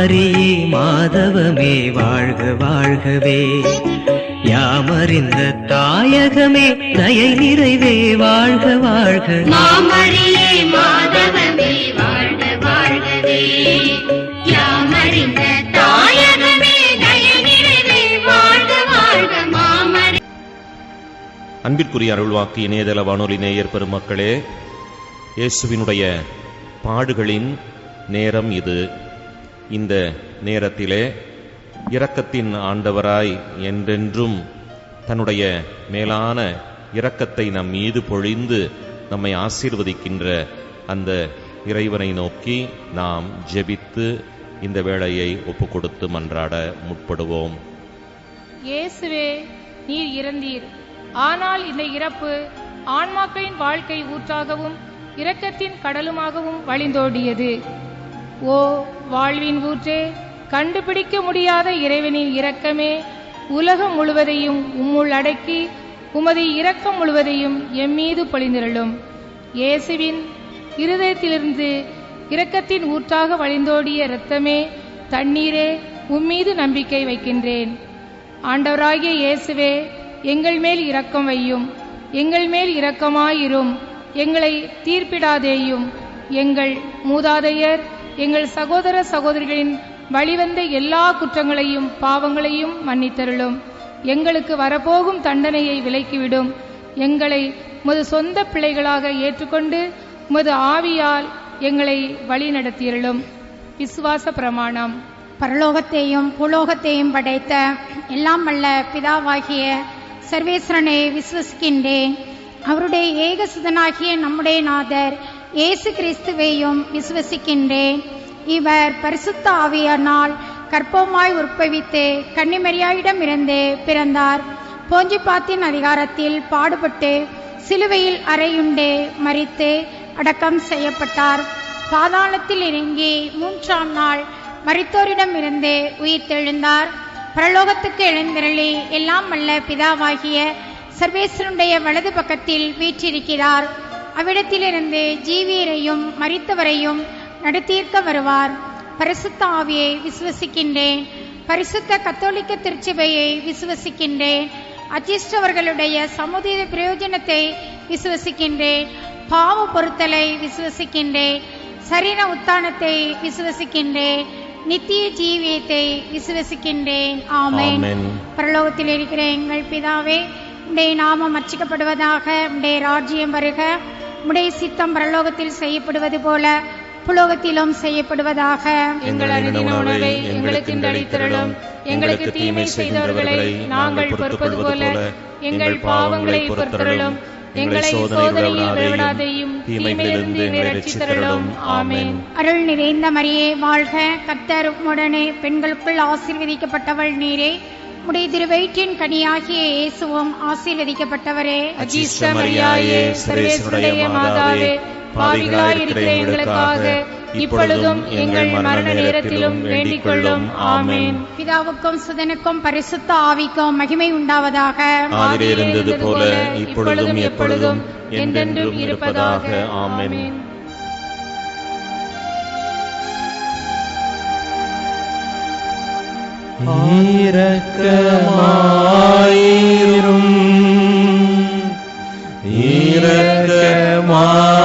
மாமரியே மாதவமே வாழ்க வாழ்கவே. யாமறிந்த தாயகமே தயை நிறைவே வாழ்க வாழ்க. மாமரியே மாதவமே வாழ்க வாழ்கவே. யாமறிந்த தாயகமே தயநிறைவே வாழ்க வாழ்க மாமரி அன்பிற்குரிய அருள்வாக்கு இணையதள வானொலி நேயர் பெருமக்களே இயேசுவினுடைய பாடுகளின் நேரம் இது. இந்த நேரத்திலே இரக்கத்தின் ஆண்டவராய் என்றென்றும் தன்னுடைய மேலான இரக்கத்தை நம் மீது பொழிந்து நம்மை ஆசீர்வதிக்கின்ற அந்த இறைவனை நோக்கி நாம் ஜெபித்து இந்த வேளையை ஒப்புக்கொடுத்து மன்றாட முற்படுவோம். இயேசுவே நீர் இறந்தீர். ஆனால் இந்த இறப்பு ஆன்மாக்களின் வாழ்க்கை ஊற்றாகவும் இரக்கத்தின் கடலுமாகவும் வழிந்தோடியது. ஓ வாழ்வின் ஊற்றே கண்டுபிடிக்க முடியாத இறைவனின் இரக்கமே உலகம் முழுவதையும் உம்முள் அடக்கி உமது இரக்கம் முழுவதையும் எம்மீது பொழிந்திரளும். இயேசுவின் இருதயத்திலிருந்து இரக்கத்தின் ஊற்றாக வழிந்தோடிய இரத்தமே தண்ணீரே உம்மீது நம்பிக்கை வைக்கின்றேன். ஆண்டவராகிய இயேசுவே எங்கள் மேல் இரக்கம் வையும் எங்கள் மேல் இரக்கமாயிரும் எங்களை தீர்ப்பிடாதேயும் எங்கள் மூதாதையர் எங்கள் சகோதர சகோதரிகளின் வழிவந்த எல்லா குற்றங்களையும் பாவங்களையும் மன்னித்தருளும். எங்களுக்கு வரப்போகும் தண்டனையை விலக்கிவிடும். எங்களை உமது சொந்த பிள்ளைகளாக ஏற்றுக்கொண்டு உமது ஆவியால் எங்களை வழி நடத்தியருளும் விசுவாச பிரமாணம். பரலோகத்தையும் பூலோகத்தையும் படைத்த எல்லாம் வல்ல பிதாவாகிய சர்வேஸ்வரனை விசுவசிக்கின்றேன். அவருடைய ஏகசுதனாகிய நம்முடைய நாதர் இயேசு கிறிஸ்துவையும் விசுவசிக்கின்றேன். இவர் பரிசுத்த ஆவியானால் கற்பமாய் உற்பவித்து கன்னிமரியாயிடமிருந்து பிறந்தார். போஞ்சிப்பாத்தின் அதிகாரத்தில் பாடுபட்டு சிலுவையில் அறையுண்டு மறித்து அடக்கம் செய்யப்பட்டார். பாதாளத்தில் இறங்கி மூன்றாம் நாள் மரித்தோரிடம் இருந்து உயிர் தெழுந்தார் பரலோகத்துக்கு எழுந்திரளி எல்லாம் அல்ல பிதாவாகிய சர்வேஸ்வருடைய வலது பக்கத்தில் வீற்றிருக்கிறார். அவ்விடத்திலிருந்து ஜீவியரையும் மரித்தவரையும் நடத்தீர்க்க வருவார். பரிசுத்த ஆவியை விசுவசிக்கின்றேன். பரிசுத்த கத்தோலிக்க திருச்சபையை விசுவசிக்கின்றேன். அச்சிஷ்டவர்களுடைய சமுதாய பிரயோஜனத்தை விசுவசிக்கின்றேன். பாவ பொருத்தலை விசுவசிக்கின்றேன். சரீர உத்தானத்தை விசுவசிக்கின்றேன். நித்திய ஜீவியத்தை விசுவசிக்கின்றேன். ஆமென். ஆமென். பரலோகத்தில் இருக்கிற எங்கள் பிதாவே உடைய நாமம் அர்ச்சிக்கப்படுவதாக உடைய ராஜ்யம் வருக. உடைய சித்தம் பரலோகத்தில் செய்யப்படுவது போல புலோகத்திலும் செய்யப்படுவதாக. எங்கள் அனுதின உணவை எங்களுக்கு அளித்தருளும் எங்களுக்கு தீமை செய்தவர்களை நாங்கள் பொறுப்பது போல எங்கள் பாவங்களை பொறுத்தருளும். எங்களை சோதனையில் விடாதையும் தீமையிலிருந்து ரட்சித்தருளும். ஆமென். அருள் நிறைந்த மரியே வாழ்க. கர்த்தர் உடனே பெண்களுக்குள் ஆசீர்வதிக்கப்பட்டவள் நீரே. உடைய திருவயிற்றின் கனியாகிய இயேசுவும் ஆசீர்வதிக்கப்பட்டவரே. அஜிஷ்ட மரியாயே சர்வேஸ்வருடைய மாதாவே பாவிகளாய் இருக்கிற எங்களுக்காக இப்பொழுதும் எங்கள் மரண நேரத்திலும் வேண்டிக் கொள்ளும் ஆமென். பிதாவுக்கும் சுதனுக்கும் பரிசுத்த ஆவிக்கும் மகிமை உண்டாவதாக. இருந்தது போல இப்பொழுதும் எப்பொழுதும் என்றென்றும் இருப்பதாக. ஆமென். இரக்கமாயிரும் இரக்கமாயிரும்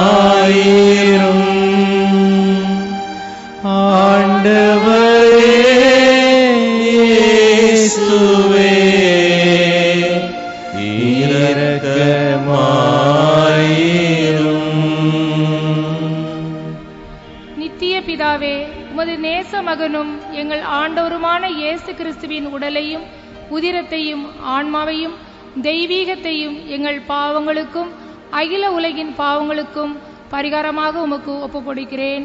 எங்கள் பாவங்களுக்கும் அகில உலகின் பாவங்களுக்கும் பரிகாரமாக உமக்கு ஒப்புக்கொடுக்கிறேன்.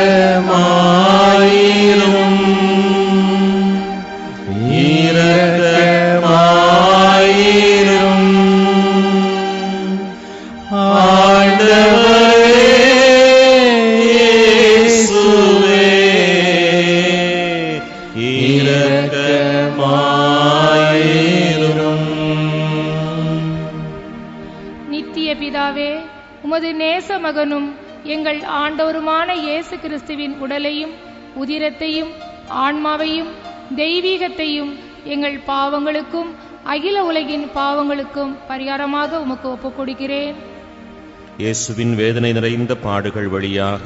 தெய்வீகத்தையும் எங்கள் பாவங்களுக்கும் அகில உலகின் பாவங்களுக்கும் பரிகாரமாக உமக்கு ஒப்புக் கொடுக்கிறேன் இயேசுவின் வேதனை நிறைந்த பாடுகள் வழியாக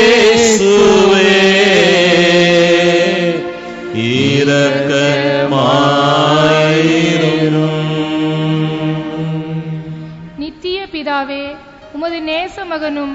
இயேசுவே இரக்கமாயிரும் நித்திய பிதாவே உமது நேச மகனும்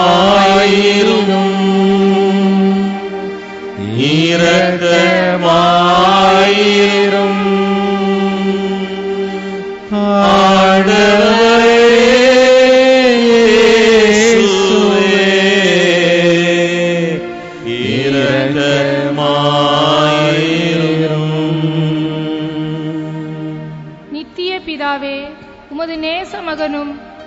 இரக்கமாயிரும் இரக்கமாயிரும் நித்திய பிதாவே உமது நேச மகனும்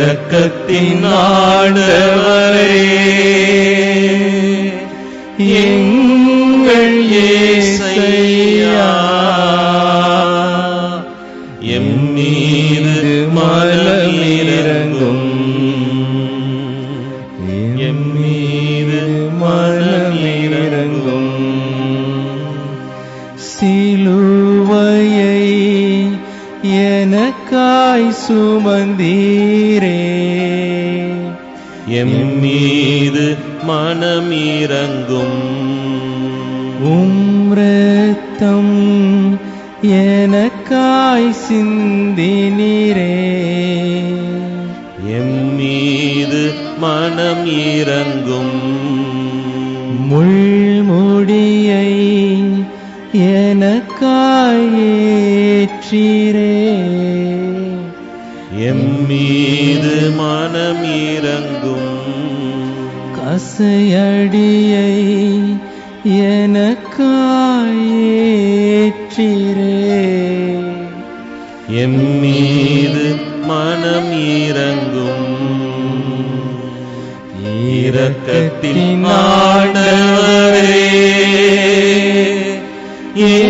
இரக்கத்தின் ஆண்டவரே. சுமந்தீரே. எம்மீது மனமிரங்கும். உம் ரத்தம் எனக்காய் சிந்தினீரே. எம்மீது மனம் இறங்கும் முள்முடியை எனக்காய் ஏற்றீரே. எம்மீது மனம் இறங்கும். கசையடியை எனக்காய் ஏற்றீரே எம்மீது மனம் இறங்கும். இரக்கத்தின் ஆண்டவரே எங்கள்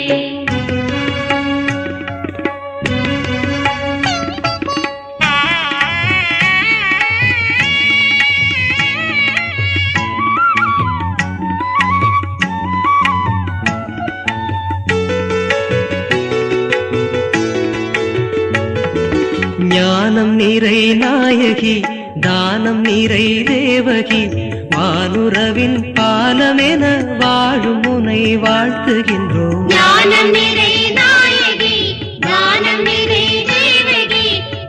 ஞானம் நிறை நாயகி தானம் நிறை தேவகி வானுரவின் பாலமென வாழும் முனை வாழ்த்துகின்றோம். ஞானம் நிறை நாயகி ஞானம் நிறை தேவகி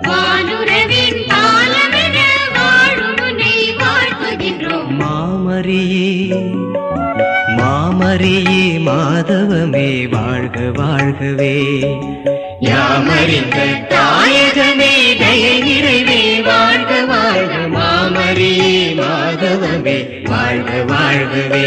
வானுரவின் பாலமென வாழும் உன்னை வாழ்த்துகின்றோம். மாமரியே மாமரியே மாதவமே வாழ்க வாழ்கவே. யாமறிந்த தாயகமே தய நிறைவே வாழ்க வாழ்க மாமரி மாதவமே வாழ்க வாழ்கவே.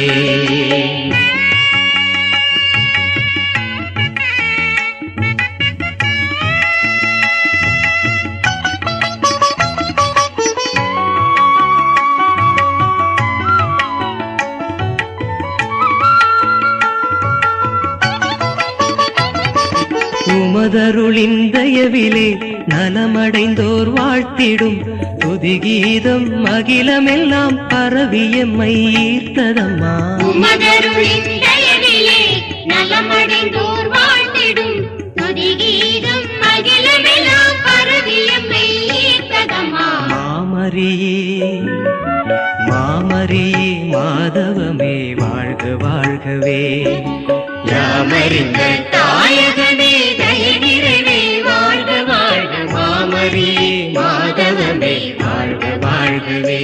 உமதருளின் தயவிலே நலமடைந்தோர் வாழ்த்திடும். துதிகீதம் அகிலமெல்லாம் பரவியம்மை ஈர்த்ததம்மா. உமதருளின் தயவிலே நலமடைந்தோர் வாழ்த்திடும். துதிகீதம் அகிலமெல்லாம் மாமரியே மாமரியே மாதவமே வாழ்க வாழ்கவே. யாமறிந்த தாயகமே தயனிறவே வாழ்க வாழ்க மாமரி. மாதவமே வாழ்க வாழ்கவே.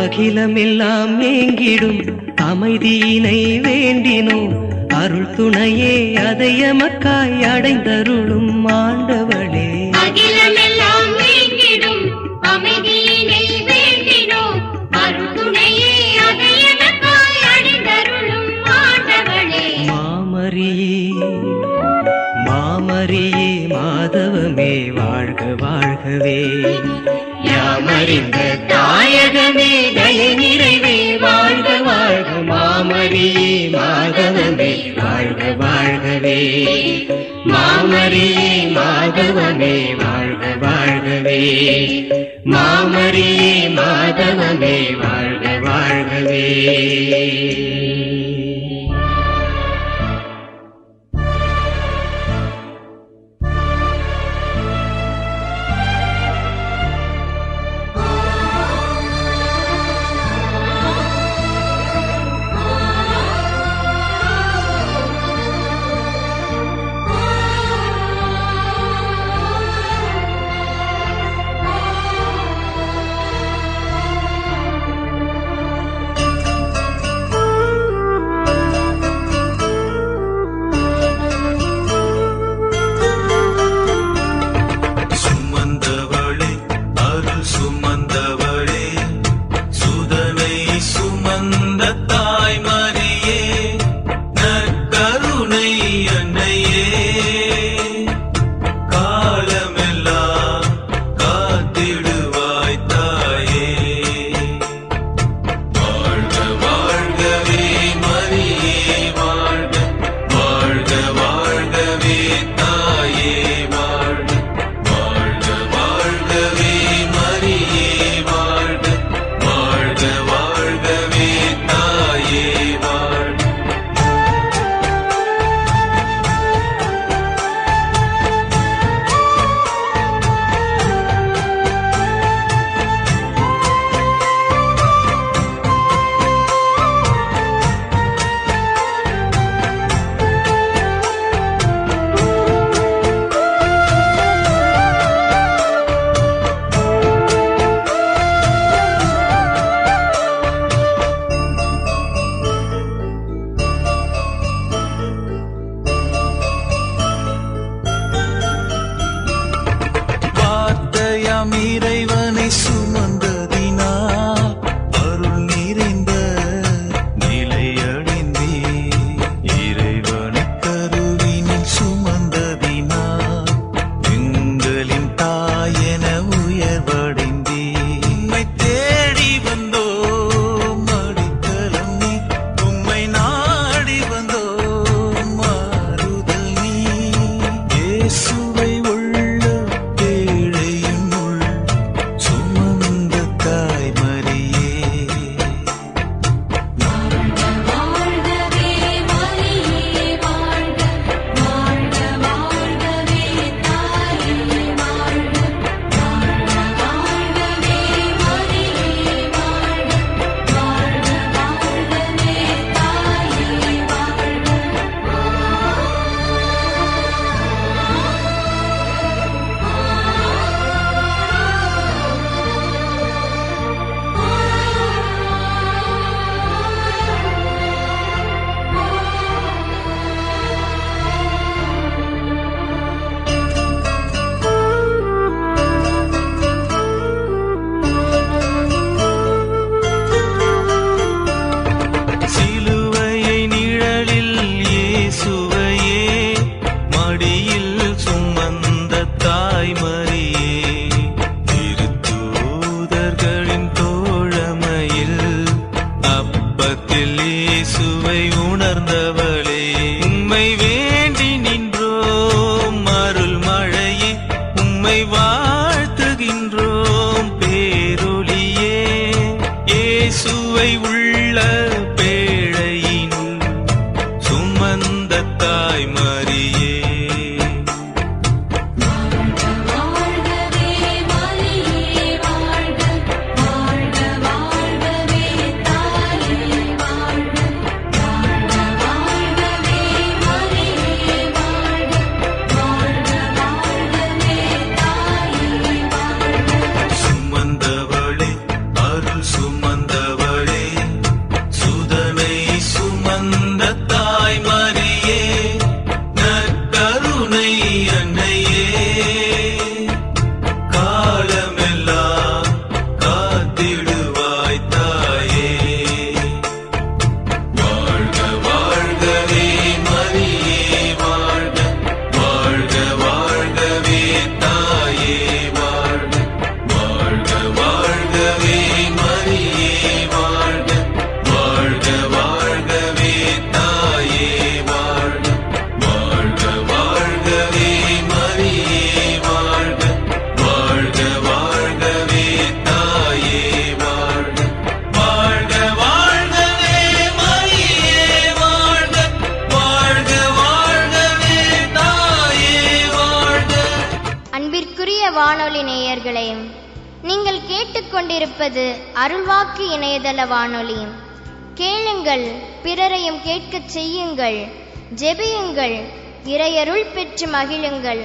அகிலமெல்லாம் ஏங்கிடும் அமைதியினை வேண்டினோம். அருள் துணையே அதையமக்காய் அடைந்தருளும் ஆண்டவளே. அகிலமெல்லாம் நீங்கிடும். அமைதியினை வேண்டினோம். அதை ஆண்டவளே. மாமரியே மாதவமே வாழ்க வாழ்கவே. அறிந்த தாயகமே தய நிறைவே வாழ்க வாழ்க மாமரியே மாதவமே வாழ்க வாழ்கவே. மாமரியே மாதவமே வாழ்க வாழ்கவே. மாமரியே மாதவமே வாழ்க வாழ்கவே. கொண்டிருப்பது அருள்வாக்கு இணையதள வானொலி. கேளுங்கள் பிறரையும் கேட்கச் செய்யுங்கள் ஜெபியுங்கள் இறையருள் பெற்று மகிழுங்கள்.